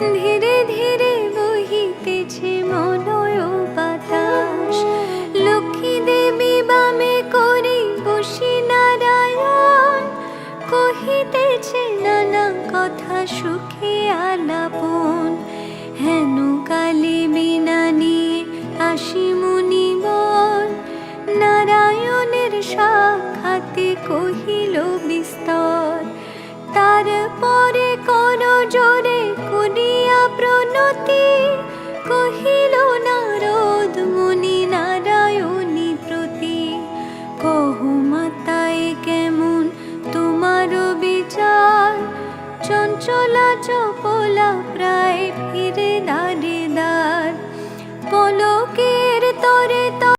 ধীরে ধীরে বহিতেছে মনয় বাতাস লক্ষ্মী দেবী বামে করি বসি নারায়ণ। কহিতেছে, নানা কথা সুখে আলাপন। হেন কালী বিনা নিয়ে আসি মুনিগণ। নারায়ণের সাক্ষাতে কহিল, বিস্তর কহিল নারায়ণী প্রতি, কহু মাতাই কেমন তোমার বিচার? চঞ্চলা প্রায় ফিরে দাঁড়ে দাঁড় পলকের তরে